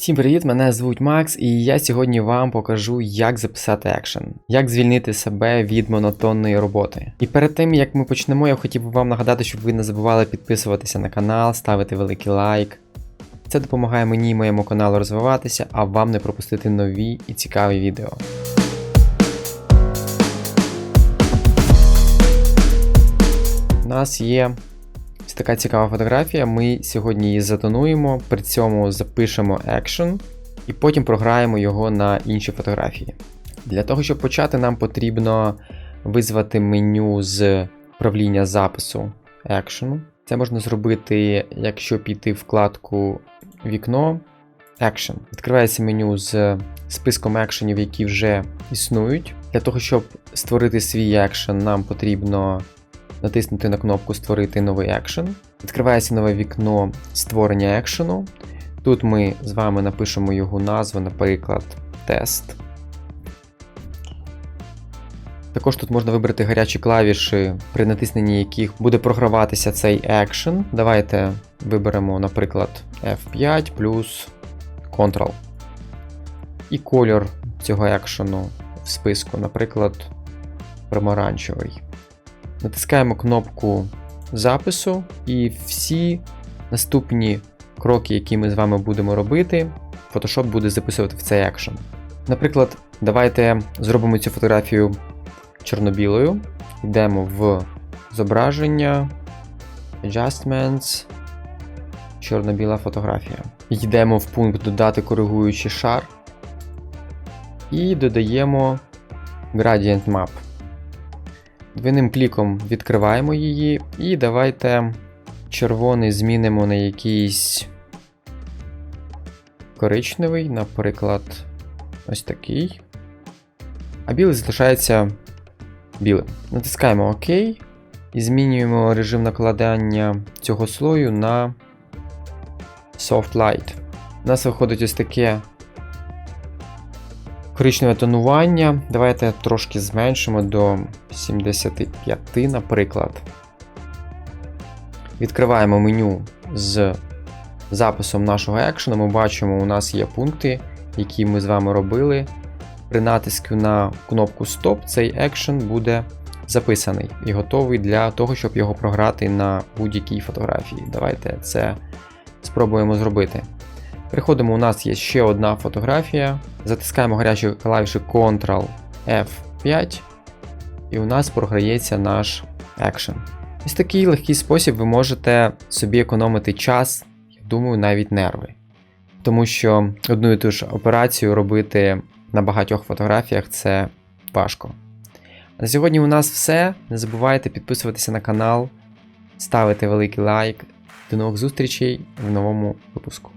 Всім привіт! Мене звуть Макс, і я сьогодні вам покажу, як записати екшен, як звільнити себе від монотонної роботи. І перед тим як ми почнемо, я хотів би вам нагадати, щоб ви не забували підписуватися на канал, ставити великий лайк. Це допомагає мені і моєму каналу розвиватися, а вам не пропустити нові і цікаві відео. У нас є ось така цікава фотографія. Ми сьогодні її затонуємо, при цьому запишемо екшен і потім програємо його на інші фотографії. Для того, щоб почати, нам потрібно визвати меню з управління запису екшену. Це можна зробити, якщо піти в вкладку Вікно Action. Відкривається меню з списком екшенів, які вже існують. Для того, щоб створити свій екшен, нам потрібно натиснути на кнопку Створити новий екшен. Відкривається нове вікно створення екшену. Тут ми з вами напишемо його назву, наприклад, тест. Також тут можна вибрати гарячі клавіші, при натисненні яких буде програватися цей екшен. Давайте виберемо, наприклад, F5 плюс Ctrl. І кольор цього екшену в списку, наприклад, помаранчевий. Натискаємо кнопку запису, і всі наступні кроки, які ми з вами будемо робити, Photoshop буде записувати в цей екшен. Наприклад, давайте зробимо цю фотографію чорно-білою. Йдемо в зображення, Adjustments, чорно-біла фотографія. Йдемо в пункт Додати коригуючий шар і додаємо Gradient Map. Двойним кліком відкриваємо її, і давайте червоний змінимо на якийсь коричневий, наприклад, ось такий. А білий залишається білим. Натискаємо ОК і змінюємо режим накладання цього слою на Soft Light. У нас виходить ось таке коричневе тонування. Давайте трошки зменшимо до 75, наприклад. Відкриваємо меню з записом нашого екшену. Ми бачимо, у нас є пункти, які ми з вами робили. При натиску на кнопку Стоп цей екшен буде записаний і готовий для того, щоб його програти на будь-якій фотографії. Давайте це спробуємо зробити. Приходимо, у нас є ще одна фотографія. Затискаємо гарячі клавіші Ctrl F5, і у нас програється наш екшен. Ось такий легкий спосіб ви можете собі економити час, я думаю, навіть нерви. Тому що одну і ту ж операцію робити на багатьох фотографіях це важко. На сьогодні у нас все. Не забувайте підписуватися на канал, ставити великий лайк. До нових зустрічей в новому випуску.